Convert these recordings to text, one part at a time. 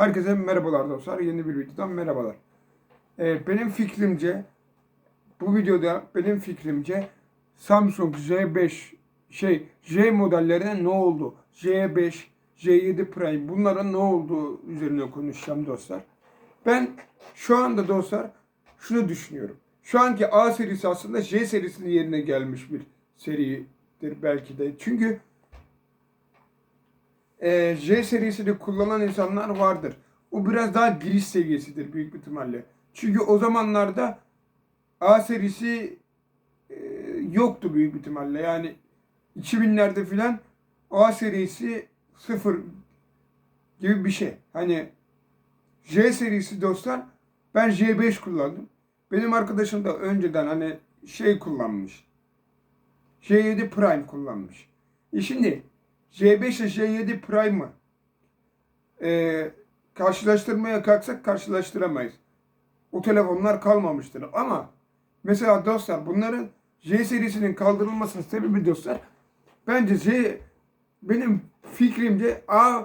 Herkese merhabalar dostlar. Yeni bir videodan merhabalar. Ee, benim fikrimce bu videoda benim fikrimce Samsung J5 şey J modellerine ne oldu? J5, J7 Prime bunlara ne oldu üzerine konuşacağım dostlar. Ben şu anda dostlar şunu düşünüyorum. Şu anki A serisi aslında J serisinin yerine gelmiş bir seridir belki de. Çünkü e, J serisini kullanan insanlar vardır. O biraz daha giriş seviyesidir büyük ihtimalle. Çünkü o zamanlarda A serisi e, yoktu büyük ihtimalle. Yani 2000'lerde filan A serisi sıfır gibi bir şey. Hani J serisi dostlar ben J5 kullandım. Benim arkadaşım da önceden hani şey kullanmış. J7 Prime kullanmış. E şimdi J5 ile J7 Prime'ı e, karşılaştırmaya kalksak karşılaştıramayız. O telefonlar kalmamıştır. Ama mesela dostlar bunların J serisinin kaldırılmasının sebebi dostlar bence J benim fikrimce A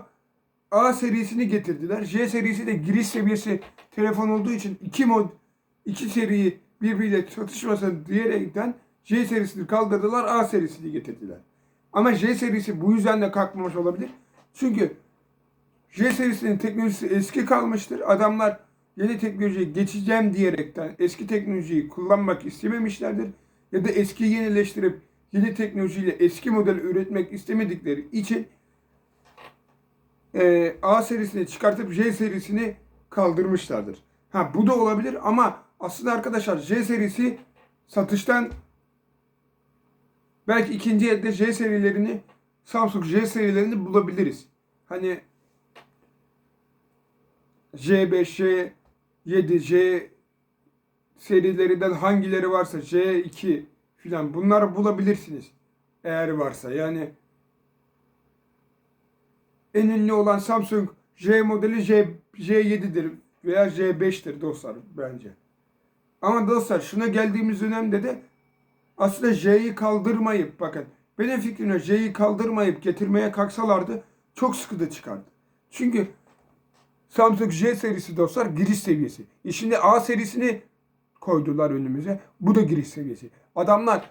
A serisini getirdiler. J serisi de giriş seviyesi telefon olduğu için iki mod iki seriyi birbiriyle çatışmasın diyerekten J serisini kaldırdılar, A serisini getirdiler. Ama J serisi bu yüzden de kalkmamış olabilir. Çünkü J serisinin teknolojisi eski kalmıştır. Adamlar yeni teknolojiye geçeceğim diyerekten eski teknolojiyi kullanmak istememişlerdir. Ya da eskiyi yenileştirip yeni teknolojiyle eski model üretmek istemedikleri için e, A serisini çıkartıp J serisini kaldırmışlardır. Ha bu da olabilir ama aslında arkadaşlar J serisi satıştan belki ikinci elde J serilerini Samsung J serilerini bulabiliriz. Hani J5, J7, J serilerinden hangileri varsa J2 filan bunları bulabilirsiniz. Eğer varsa yani en ünlü olan Samsung J modeli J, J7'dir veya J5'tir dostlar bence. Ama dostlar şuna geldiğimiz dönemde de aslında J'yi kaldırmayıp bakın benim fikrimle J'yi kaldırmayıp getirmeye kalksalardı çok sıkıntı çıkardı. Çünkü Samsung J serisi dostlar giriş seviyesi. E şimdi A serisini koydular önümüze. Bu da giriş seviyesi. Adamlar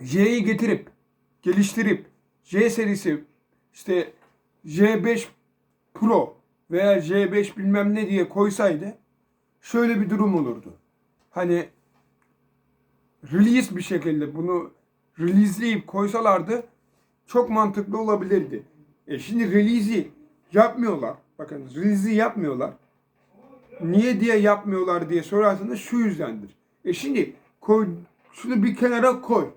J'yi getirip geliştirip J serisi işte J5 Pro veya J5 bilmem ne diye koysaydı şöyle bir durum olurdu. Hani release bir şekilde bunu releaseleyip koysalardı çok mantıklı olabilirdi. E şimdi release'i yapmıyorlar. Bakın release'i yapmıyorlar. Niye diye yapmıyorlar diye sorarsanız şu yüzdendir. E şimdi koy, şunu bir kenara koy.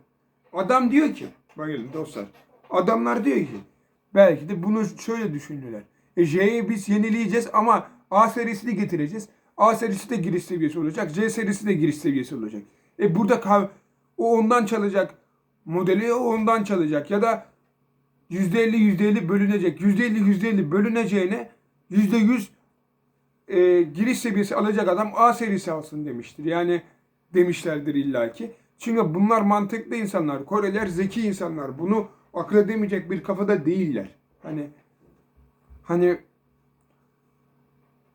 Adam diyor ki, bakın dostlar, adamlar diyor ki, belki de bunu şöyle düşündüler. E J'yi biz yenileyeceğiz ama A serisini getireceğiz. A serisi de giriş seviyesi olacak. C serisi de giriş seviyesi olacak. E burada o ondan çalacak. Modeli o ondan çalacak. Ya da %50 %50 bölünecek. %50 %50 bölüneceğine %100 e, giriş seviyesi alacak adam A serisi alsın demiştir. Yani demişlerdir illaki. Çünkü bunlar mantıklı insanlar. Koreliler zeki insanlar. Bunu akıl edemeyecek bir kafada değiller. Hani hani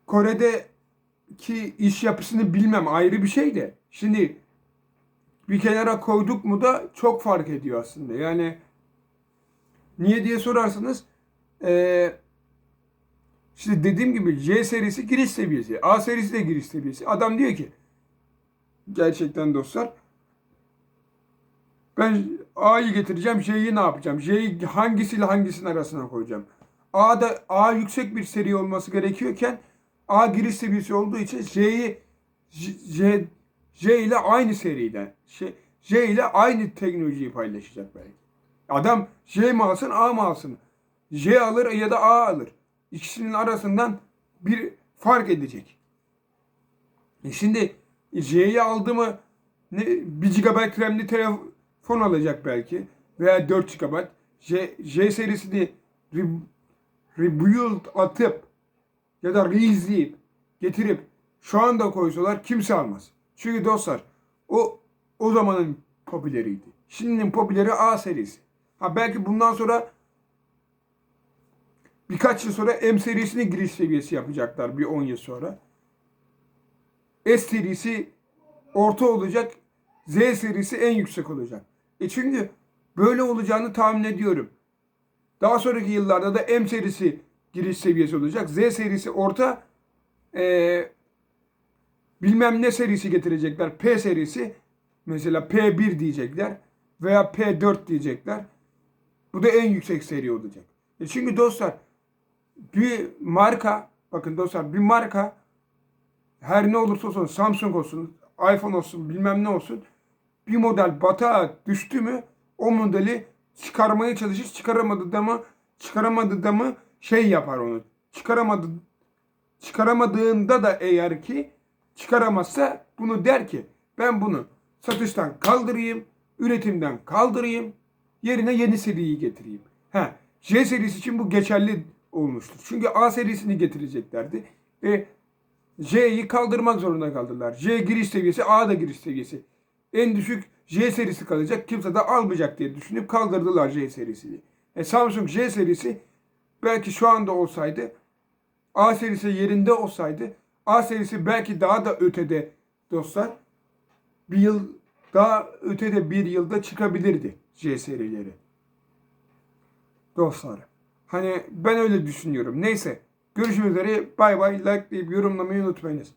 Kore'deki iş yapısını bilmem ayrı bir şey de. Şimdi bir kenara koyduk mu da çok fark ediyor aslında. Yani niye diye sorarsanız eee işte dediğim gibi C serisi giriş seviyesi. A serisi de giriş seviyesi. Adam diyor ki gerçekten dostlar ben A'yı getireceğim. J'yi ne yapacağım? J'yi hangisiyle hangisinin arasına koyacağım? A'da A yüksek bir seri olması gerekiyorken A giriş seviyesi olduğu için J'yi J, J, ile aynı seriden J, ile aynı teknolojiyi paylaşacak belki. Adam J mi alsın A mı alsın? J alır ya da A alır. İkisinin arasından bir fark edecek. E şimdi J'yi aldı mı ne, 1 GB RAM'li telefon alacak belki veya 4 GB. J, J serisini re, rebuild atıp ya da releaseleyip getirip şu anda koysalar kimse almaz. Çünkü dostlar o o zamanın popüleriydi. Şimdinin popüleri A serisi. Ha belki bundan sonra birkaç yıl sonra M serisini giriş seviyesi yapacaklar bir 10 yıl sonra. S serisi orta olacak. Z serisi en yüksek olacak. E çünkü böyle olacağını tahmin ediyorum. Daha sonraki yıllarda da M serisi giriş seviyesi olacak. Z serisi orta eee, bilmem ne serisi getirecekler. P serisi mesela P1 diyecekler veya P4 diyecekler. Bu da en yüksek seri olacak. E çünkü dostlar bir marka bakın dostlar bir marka her ne olursa olsun Samsung olsun, iPhone olsun, bilmem ne olsun bir model batağa düştü mü o modeli çıkarmaya çalışır. Çıkaramadı da mı çıkaramadı da mı şey yapar onu. Çıkaramadı çıkaramadığında da eğer ki çıkaramazsa bunu der ki ben bunu satıştan kaldırayım, üretimden kaldırayım, yerine yeni seriyi getireyim. Ha, J serisi için bu geçerli olmuştur. Çünkü A serisini getireceklerdi. Ve J'yi kaldırmak zorunda kaldılar. J giriş seviyesi, A da giriş seviyesi. En düşük J serisi kalacak. Kimse de almayacak diye düşünüp kaldırdılar J serisini. E, Samsung J serisi belki şu anda olsaydı A serisi yerinde olsaydı A serisi belki daha da ötede dostlar bir yıl daha ötede bir yılda çıkabilirdi J serileri. Dostlar. Hani ben öyle düşünüyorum. Neyse. Görüşmek üzere. Bay bay. Like deyip yorumlamayı unutmayınız.